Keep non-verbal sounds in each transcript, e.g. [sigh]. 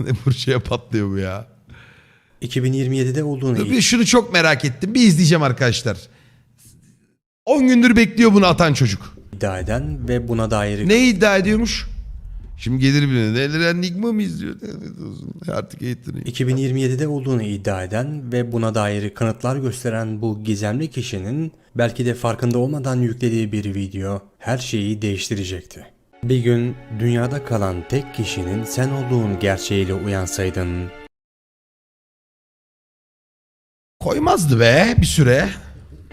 [laughs] ne Burçaya patlıyor bu ya. 2027'de olduğunu Bir şunu çok merak ettim. Bir izleyeceğim arkadaşlar. 10 gündür bekliyor bunu atan çocuk. iddia eden ve buna dair Ne iddia ediyormuş? Şimdi gelir birine. Neler Enigma mı izliyor? [laughs] Olsun. Artık eğitim. 2027'de olduğunu iddia eden ve buna dair kanıtlar gösteren bu gizemli kişinin belki de farkında olmadan yüklediği bir video her şeyi değiştirecekti. Bir gün dünyada kalan tek kişinin sen olduğun gerçeğiyle uyansaydın, Koymazdı be bir süre.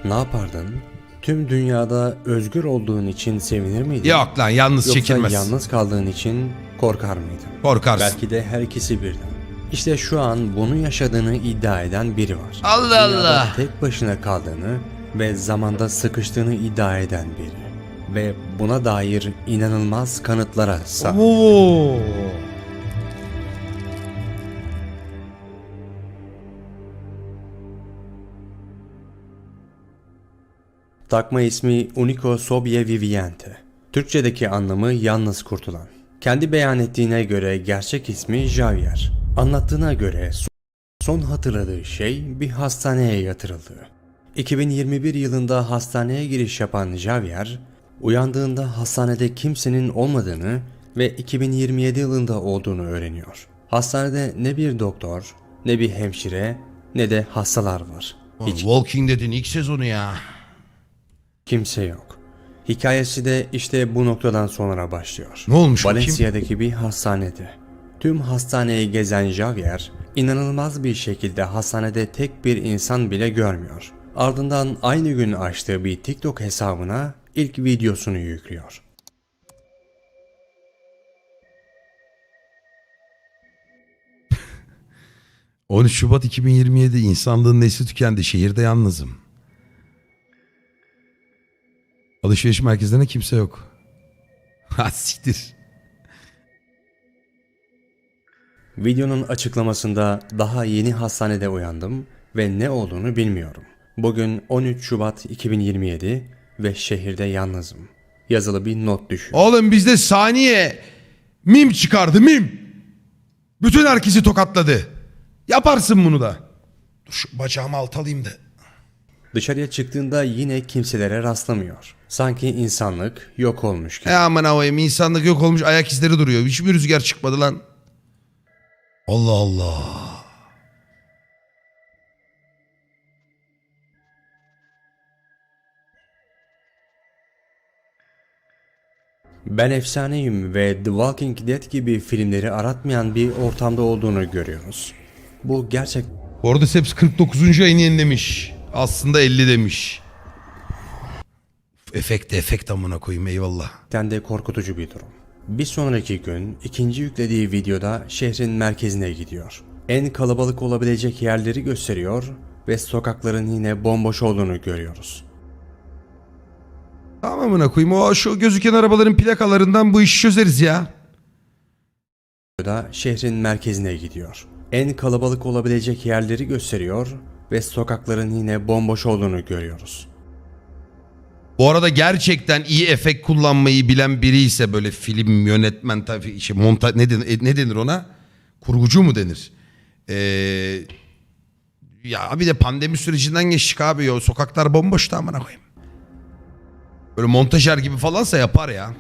ne yapardın? Tüm dünyada özgür olduğun için sevinir miydin? Yok lan yalnız Yoksa çekilmez. yalnız kaldığın için korkar mıydın? Korkarsın. Belki de her ikisi birden. İşte şu an bunu yaşadığını iddia eden biri var. Allah Dünyada Allah. tek başına kaldığını ve zamanda sıkıştığını iddia eden biri. Ve buna dair inanılmaz kanıtlara sahip. Oo. Takma ismi Unico Sobie Viviente. Türkçedeki anlamı yalnız kurtulan. Kendi beyan ettiğine göre gerçek ismi Javier. Anlattığına göre son hatırladığı şey bir hastaneye yatırıldığı. 2021 yılında hastaneye giriş yapan Javier, uyandığında hastanede kimsenin olmadığını ve 2027 yılında olduğunu öğreniyor. Hastanede ne bir doktor, ne bir hemşire, ne de hastalar var. Hiç Walking Dead'in ilk sezonu ya. Kimse yok. Hikayesi de işte bu noktadan sonra başlıyor. Ne olmuş bakayım? Valencia'daki bir hastanede. Tüm hastaneyi gezen Javier, inanılmaz bir şekilde hastanede tek bir insan bile görmüyor. Ardından aynı gün açtığı bir TikTok hesabına ilk videosunu yüklüyor. [laughs] — 13 Şubat 2027 insanlığın nesli tükendi. Şehirde yalnızım. Alışveriş merkezlerinde kimse yok. [laughs] Ha siktir. Videonun açıklamasında daha yeni hastanede uyandım ve ne olduğunu bilmiyorum. Bugün 13 Şubat 2027 ve şehirde yalnızım. Yazılı bir not düşüyor. Oğlum bizde saniye mim çıkardı mim. Bütün herkesi tokatladı. Yaparsın bunu da. Dur şu bacağımı alt alayım da. Dışarıya çıktığında yine kimselere rastlamıyor. Sanki insanlık yok olmuş gibi. E aman havayım insanlık yok olmuş ayak izleri duruyor. Hiçbir rüzgar çıkmadı lan. Allah Allah. Ben efsaneyim ve The Walking Dead gibi filmleri aratmayan bir ortamda olduğunu görüyoruz. Bu gerçekten Cordyceps 49. ayını yenilemiş. Aslında 50 demiş. Efekt efekt amına koyayım eyvallah. de korkutucu bir durum. Bir sonraki gün ikinci yüklediği videoda şehrin merkezine gidiyor. En kalabalık olabilecek yerleri gösteriyor ve sokakların yine bomboş olduğunu görüyoruz. Tamam amına koyayım o şu gözüken arabaların plakalarından bu işi çözeriz ya. da şehrin merkezine gidiyor. En kalabalık olabilecek yerleri gösteriyor ve sokakların yine bomboş olduğunu görüyoruz. Bu arada gerçekten iyi efekt kullanmayı bilen biri ise böyle film yönetmen tabii işte monta ne denir, ne denir ona? Kurgucu mu denir? Ee, ya bir de pandemi sürecinden geçtik abi ya. Sokaklar bomboştu amına koyayım. Böyle montajer gibi falansa yapar ya.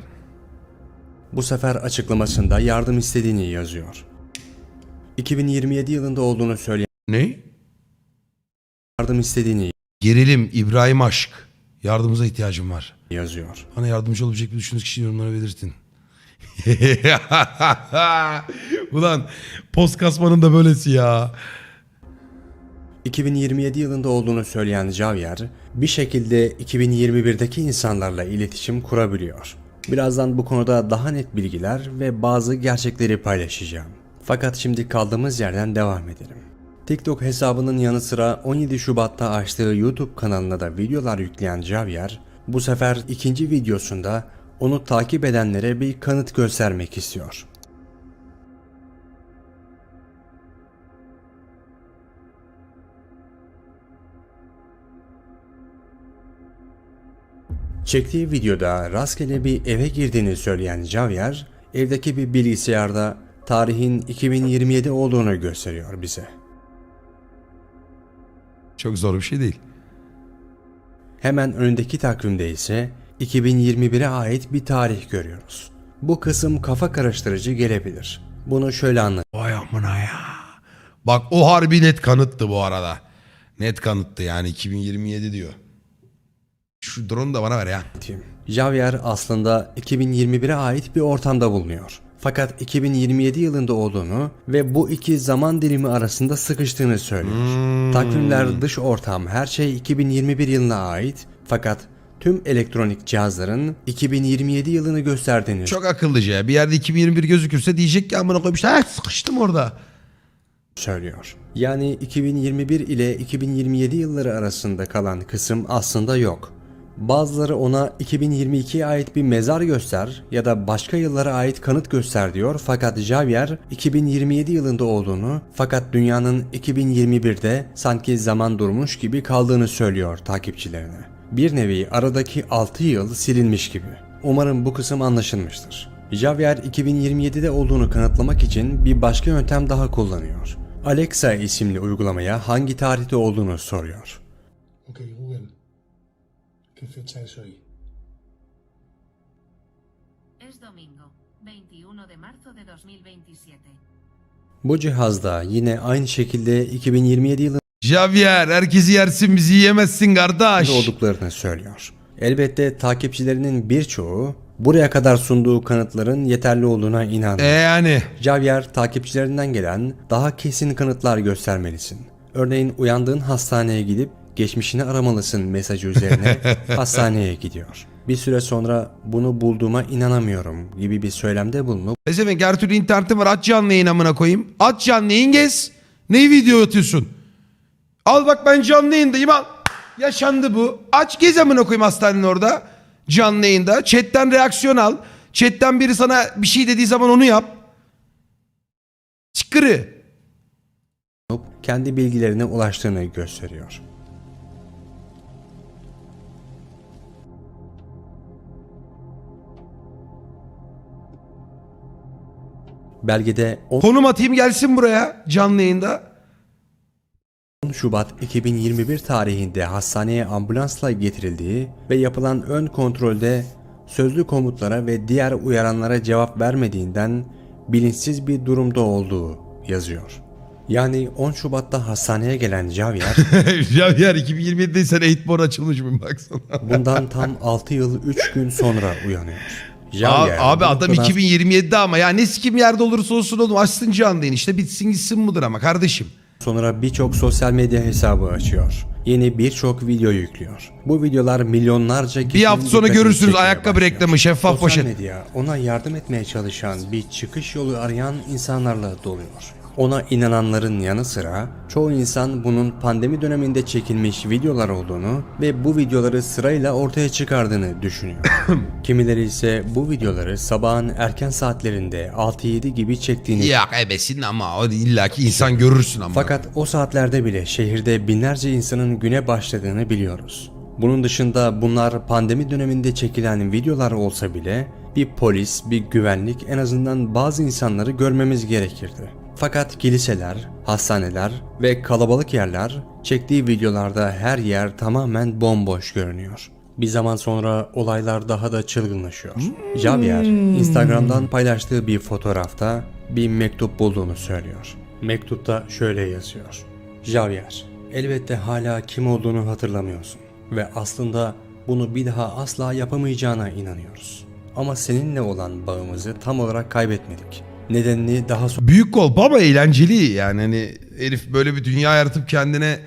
Bu sefer açıklamasında yardım istediğini yazıyor. 2027 yılında olduğunu söyleyen Ne? yardım istediğini Gerilim, İbrahim Aşk. Yardımıza ihtiyacım var. yazıyor. Bana yardımcı olabilecek bir düşündüğünüz kişi yorumlara belirtin. [laughs] Ulan post kasmanın da böylesi ya. 2027 yılında olduğunu söyleyen Javier bir şekilde 2021'deki insanlarla iletişim kurabiliyor. Birazdan bu konuda daha net bilgiler ve bazı gerçekleri paylaşacağım. Fakat şimdi kaldığımız yerden devam edelim. TikTok hesabının yanı sıra 17 Şubat'ta açtığı YouTube kanalına da videolar yükleyen Javier, bu sefer ikinci videosunda onu takip edenlere bir kanıt göstermek istiyor. Çektiği videoda rastgele bir eve girdiğini söyleyen Javier, evdeki bir bilgisayarda tarihin 2027 olduğunu gösteriyor bize. Çok zor bir şey değil. Hemen önündeki takvimde ise 2021'e ait bir tarih görüyoruz. Bu kısım kafa karıştırıcı gelebilir. Bunu şöyle Vay amına ya. Bak o harbi net kanıttı bu arada. Net kanıttı yani 2027 diyor. Şu drone da bana ver ya. anlatayım. Javier aslında 2021'e ait bir ortamda bulunuyor. Fakat 2027 yılında olduğunu ve bu iki zaman dilimi arasında sıkıştığını söylüyor. Takvimler, dış ortam, her şey 2021 yılına ait. Fakat tüm elektronik cihazların 2027 yılını gösterdiğini Çok akıllıca. Bir yerde 2021 gözükürse diyecek ki amına koymuş. Ha sıkıştım orada. söylüyor. Yani 2021 ile 2027 yılları arasında kalan kısım aslında yok. Bazıları ona 2022'ye ait bir mezar göster ya da başka yıllara ait kanıt göster diyor fakat Javier 2027 yılında olduğunu fakat dünyanın 2021'de sanki zaman durmuş gibi kaldığını söylüyor takipçilerine. Bir nevi aradaki 6 yıl silinmiş gibi. Umarım bu kısım anlaşılmıştır. Javier 2027'de olduğunu kanıtlamak için bir başka yöntem daha kullanıyor. Alexa isimli uygulamaya hangi tarihte olduğunu soruyor. Ok, Google. ¿Qué fecha es hoy? Es domingo, 21 de marzo de 2027. Bu cihazda yine aynı şekilde 2027 yılında Javier herkesi yersin bizi yiyemezsin kardeş. olduklarını söylüyor. Elbette takipçilerinin birçoğu buraya kadar sunduğu kanıtların yeterli olduğuna E inanmıyor. yani. Javier takipçilerinden gelen daha kesin kanıtlar göstermelisin. Örneğin uyandığın hastaneye gidip geçmişini aramalısın mesajı üzerine [laughs] hastaneye gidiyor. Bir süre sonra bunu bulduğuma inanamıyorum gibi bir söylemde bulunup Pezevenk her türlü internetim var. Aç canlı yayın amına koyayım. Aç canlı yayın gez. Ne video atıyorsun? Al bak ben canlı yayındayım al. Yaşandı bu. Aç gez amına koyayım hastanenin orada. Canlı yayında. Chatten reaksiyon al. Chatten biri sana bir şey dediği zaman onu yap. Çıkırı. kendi bilgilerine ulaştığını gösteriyor. Belgede 10 Konum atayım gelsin buraya canlı yayında. Şubat 2021 tarihinde hastaneye ambulansla getirildiği ve yapılan ön kontrolde sözlü komutlara ve diğer uyaranlara cevap vermediğinden bilinçsiz bir durumda olduğu yazıyor. Yani 10 Şubat'ta hastaneye gelen Javier [laughs] Javier 2027'de sen Eightborn açılmış mı baksana. bundan tam 6 yıl 3 gün sonra uyanıyor. Abi, Javier abi bu adam kadar 2027'de ama ya ne sikim yerde olursa olsun oğlum açsın canlı işte bitsin gitsin mudur ama kardeşim. Sonra birçok sosyal medya hesabı açıyor. Yeni birçok video yüklüyor. Bu videolar milyonlarca Bir hafta sonra görürsünüz ayakkabı başlıyor. reklamı, şeffaf Sosyal poşet. medya ona yardım etmeye çalışan bir çıkış yolu arayan insanlarla doluyor. Ona inananların yanı sıra çoğu insan bunun pandemi döneminde çekilmiş videolar olduğunu ve bu videoları sırayla ortaya çıkardığını düşünüyor. [coughs] Kimileri ise bu videoları sabahın erken saatlerinde 6-7 gibi çektiğini Ya ebesin ama o illaki insan görürsün ama. fakat o saatlerde bile şehirde binlerce insanın güne başladığını biliyoruz. Bunun dışında bunlar pandemi döneminde çekilen videolar olsa bile bir polis, bir güvenlik en azından bazı insanları görmemiz gerekirdi. Fakat kiliseler, hastaneler ve kalabalık yerler çektiği videolarda her yer tamamen bomboş görünüyor. Bir zaman sonra olaylar daha da çılgınlaşıyor. Javier, Instagram'dan paylaştığı bir fotoğrafta bir mektup bulduğunu söylüyor. Mektupta şöyle yazıyor. Javier, elbette hala kim olduğunu hatırlamıyorsun ve aslında bunu bir daha asla yapamayacağına inanıyoruz. Ama seninle olan bağımızı tam olarak kaybetmedik. Nedenini daha Büyük kolpa ama eğlenceli yani hani herif böyle bir dünya yaratıp kendine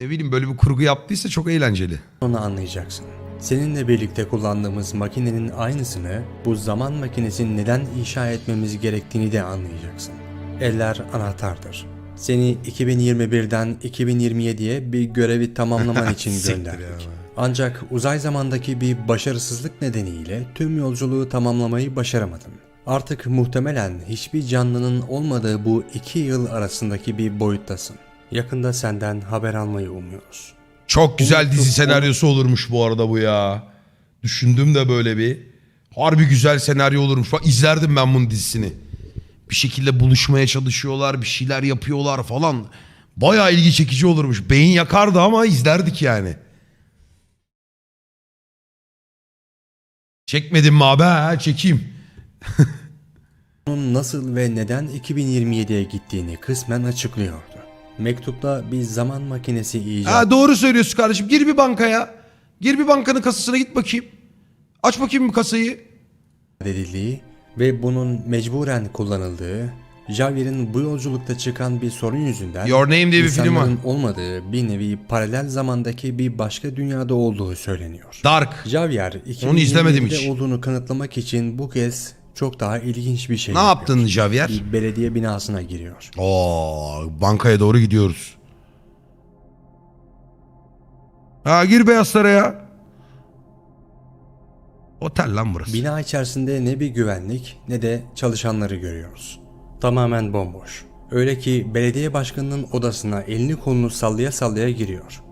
ne bileyim böyle bir kurgu yaptıysa çok eğlenceli. sonra anlayacaksın. Seninle birlikte kullandığımız makinenin aynısını bu zaman makinesini neden inşa etmemiz gerektiğini de anlayacaksın. Eller anahtardır. Seni 2021'den 2027'ye bir görevi tamamlaman [laughs] için gönderdik. Ancak uzay zamandaki bir başarısızlık nedeniyle tüm yolculuğu tamamlamayı başaramadın. Artık muhtemelen hiçbir canlının olmadığı bu iki yıl arasındaki bir boyuttasın. Yakında senden haber almayı umuyoruz. Çok güzel dizi senaryosu olurmuş bu arada bu ya. Düşündüm de böyle bir. Harbi güzel senaryo olurmuş. Bak izlerdim ben bunun dizisini. bir şekilde buluşmaya çalışıyorlar, bir şeyler yapıyorlar falan. Bayağı ilgi çekici olurmuş. Beyin yakardı ama izlerdik yani. Çekmedim mi abi? Ha, çekeyim. [laughs] Onun nasıl ve neden 2027'ye gittiğini kısmen açıklıyordu. Mektupta bir zaman makinesi icat Ha, doğru söylüyorsun kardeşim. Gir bir bankaya. Gir bir bankanın kasasına git bakayım. Aç bakayım bir kasayı. edildiği ve bunun mecburen kullanıldığı, Javier'in bu yolculukta çıkan bir sorun yüzünden Your Name diye bir film var. insanların olmadığı bir nevi paralel zamandaki bir başka dünyada olduğu söyleniyor. Dark. Javier Onu izlemedim 2027'de hiç. olduğunu kanıtlamak için bu kez çok daha ilginç bir şey Ne yapıyor. yaptın Javier? Bir belediye binasına giriyor. Oo, bankaya doğru gidiyoruz. Ha gir Beyaz Saray'a. Otel lan burası. Bina içerisinde ne bir güvenlik ne de çalışanları görüyoruz. Tamamen bomboş. Öyle ki belediye başkanının odasına elini kolunu sallaya sallaya giriyor.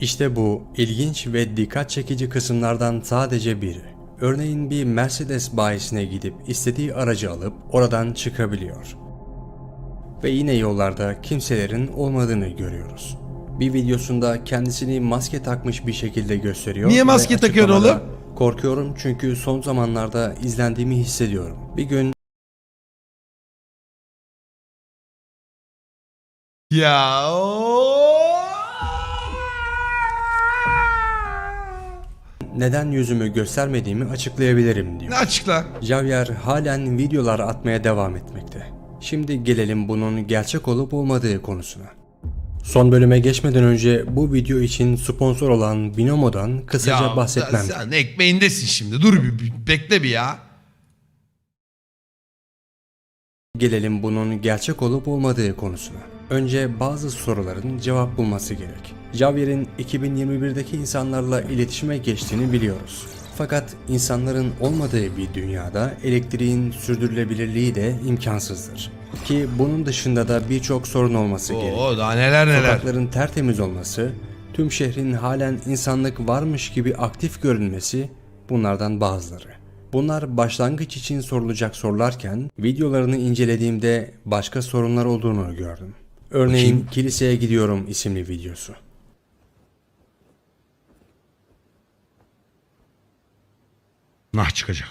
İşte bu ilginç ve dikkat çekici kısımlardan sadece biri. Örneğin bir Mercedes bayisine gidip istediği aracı alıp oradan çıkabiliyor. Ve yine yollarda kimselerin olmadığını görüyoruz. Bir videosunda kendisini maske takmış bir şekilde gösteriyor. Niye maske takıyorsun oğlum? Korkuyorum çünkü son zamanlarda izlendiğimi hissediyorum. Bir gün Ya. o- neden yüzümü göstermediğimi açıklayabilirim diyor. Ne açıkla? Javier halen videolar atmaya devam etmekte. Şimdi gelelim bunun gerçek olup olmadığı konusuna. Son bölüme geçmeden önce bu video için sponsor olan Binomo'dan kısaca Ya bahsetmem. sen, sen ekmeğindesin şimdi. Dur bir, bir bekle bir ya. Gelelim bunun gerçek olup olmadığı konusuna. Önce bazı soruların cevap bulması gerek. Javier'in 2021'deki insanlarla iletişime geçtiğini biliyoruz. Fakat insanların olmadığı bir dünyada elektriğin sürdürülebilirliği de imkansızdır. Ki bunun dışında da birçok sorun olması gerek. Oo daha neler neler. Sokakların tertemiz olması, tüm şehrin halen insanlık varmış gibi aktif görünmesi bunlardan bazıları. Bunlar başlangıç için sorulacak sorularken videolarını incelediğimde başka sorunlar olduğunu gördüm. Örneğin Bakayım. Kiliseye Gidiyorum isimli videosu. Nah çıkacak.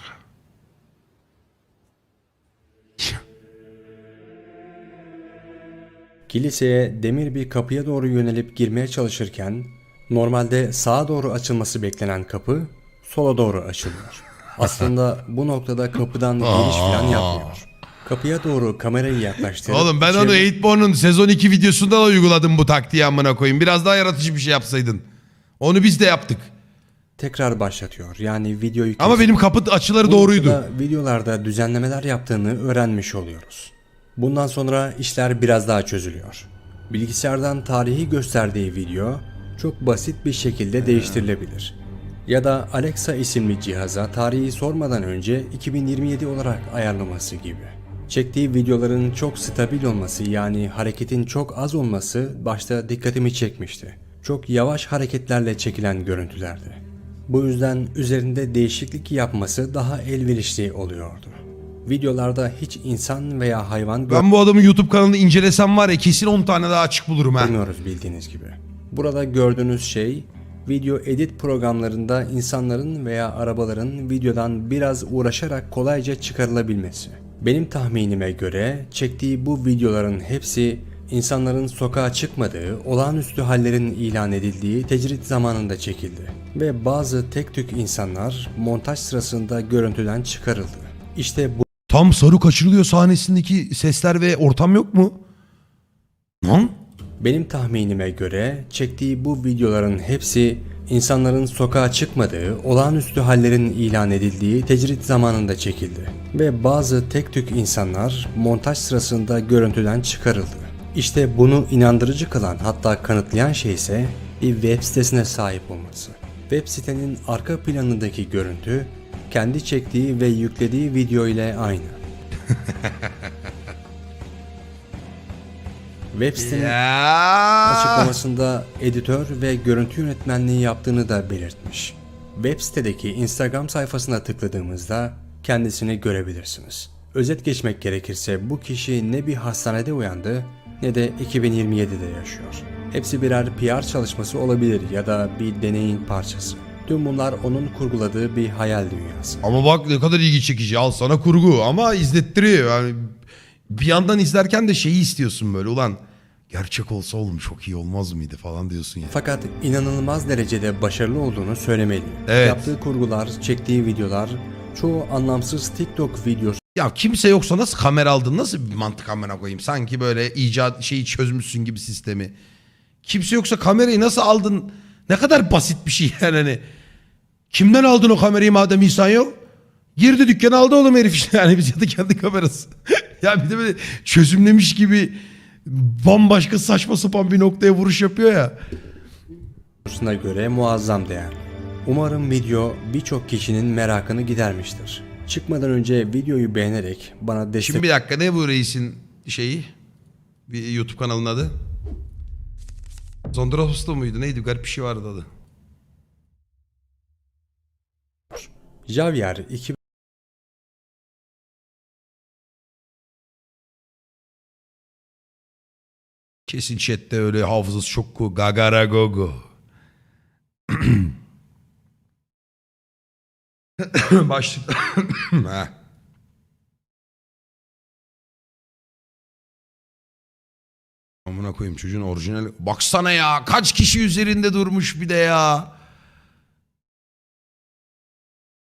Kiliseye demir bir kapıya doğru yönelip girmeye çalışırken normalde sağa doğru açılması beklenen kapı sola doğru açılıyor. Aslında bu noktada kapıdan giriş falan yapmıyor. Kapıya doğru kamerayı yaklaştırıp Oğlum ben içeri- onu 8born'un sezon 2 videosunda da uyguladım bu taktiği amına koyayım. Biraz daha yaratıcı bir şey yapsaydın. Onu biz de yaptık. tekrar başlatıyor. Yani videoyu Ama kesip- benim kapı açıları Bu doğruydu. noktada videolarda düzenlemeler yaptığını öğrenmiş oluyoruz. Bundan sonra işler biraz daha çözülüyor. Bilgisayardan tarihi gösterdiği video çok basit bir şekilde değiştirilebilir. Ya da Alexa isimli cihaza tarihi sormadan önce 2027 olarak ayarlaması gibi. Çektiği videoların çok stabil olması yani hareketin çok az olması başta dikkatimi çekmişti. Çok yavaş hareketlerle çekilen görüntülerdi. Bu yüzden üzerinde değişiklik yapması daha elverişli oluyordu. Videolarda hiç insan veya hayvan Ben bu adamın YouTube kanalını incelesem var ya kesin 10 tane daha açık bulurum ha. görmüyoruz bildiğiniz gibi. Burada gördüğünüz şey video edit programlarında insanların veya arabaların videodan biraz uğraşarak kolayca çıkarılabilmesi. Benim tahminime göre çektiği bu videoların hepsi insanların sokağa çıkmadığı, olağanüstü hallerin ilan edildiği tecrit zamanında çekildi. Ve bazı tek tük insanlar montaj sırasında görüntüden çıkarıldı. İşte bu Tam sarı kaçırılıyor sahnesindeki sesler ve ortam yok mu? Lan? Benim tahminime göre çektiği bu videoların hepsi insanların sokağa çıkmadığı, olağanüstü hallerin ilan edildiği tecrit zamanında çekildi. Ve bazı tek tük insanlar montaj sırasında görüntüden çıkarıldı. İşte bunu inandırıcı kılan hatta kanıtlayan şey ise bir web sitesine sahip olması. Web sitenin arka planındaki görüntü kendi çektiği ve yüklediği video ile aynı. [laughs] Web sitenin Ya. Açıklamasında editör ve görüntü yönetmenliği yaptığını da belirtmiş. Web sitedeki Instagram sayfasına tıkladığımızda kendisini görebilirsiniz. Özet geçmek gerekirse bu kişi ne bir hastanede uyandı ne de 2027'de yaşıyor. Hepsi birer PR çalışması olabilir ya da bir deneyin parçası. Tüm bunlar onun kurguladığı bir hayal dünyası. Ama bak ne kadar ilgi çekici. Al sana kurgu ama izlettiriyor. Yani bir yandan izlerken de şeyi istiyorsun böyle. Ulan gerçek olsa oğlum çok iyi olmaz mıydı falan diyorsun ya. Fakat inanılmaz derecede başarılı olduğunu söylemeliyim. Evet. Yaptığı kurgular, çektiği videolar, çoğu anlamsız TikTok videosu Ya kimse yoksa nasıl kamera aldın? Nasıl bir mantık amına koyayım? Sanki böyle icat şeyi çözmüşsün gibi sistemi. Kimse yoksa kamerayı nasıl aldın? Ne kadar basit bir şey yani hani. Kimden aldın o kamerayı madem insan yok? Girdi dükkana aldı oğlum herif işte. Yani biz ya da kendi kamerası. Ya bir de böyle çözümlemiş gibi bambaşka saçma sapan bir noktaya vuruş yapıyor ya. videosuna göre muazzam değerli. Umarım video birçok kişinin merakını gidermiştir. Çıkmadan önce videoyu beğenerek bana destek Şimdi bir dakika ne bu reisin şeyi? Bir YouTube kanalının adı. Zondrasos'ta mıydı? Neydi? Garip bir şey vardı adı. Javier 2000 Kesin chatte öyle hafızası çok gagaragogo. [coughs] Başlık. [coughs] Amına koyayım çocuğun orijinal. Baksana ya kaç kişi üzerinde durmuş bir de ya.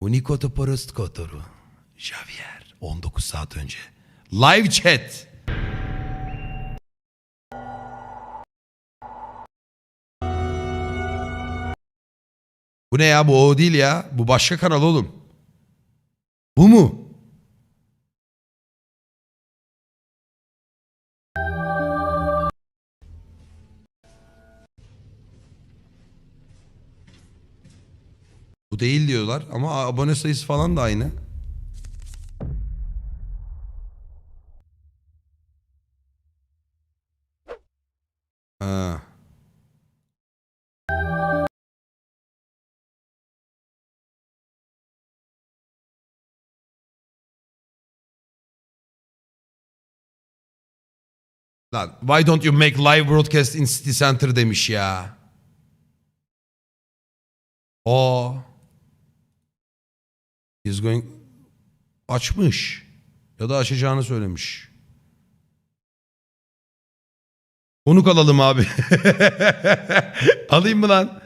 Unikoto Parast Kotoru. Javier 19 saat önce. Live chat. Bu ne ya? Bu o değil ya. Bu başka kanal oğlum. Bu mu? Bu değil diyorlar ama abone sayısı falan da aynı. Lan why don't you make live broadcast in city center demiş ya. O. He's going açmış ya da açacağını söylemiş. Konuk alalım abi. [laughs] Alayım mı lan?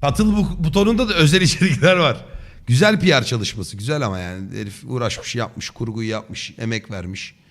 Katıl bu butonunda da özel içerikler var. Güzel PR çalışması. Güzel ama yani herif uğraşmış, yapmış, kurguyu yapmış, emek vermiş.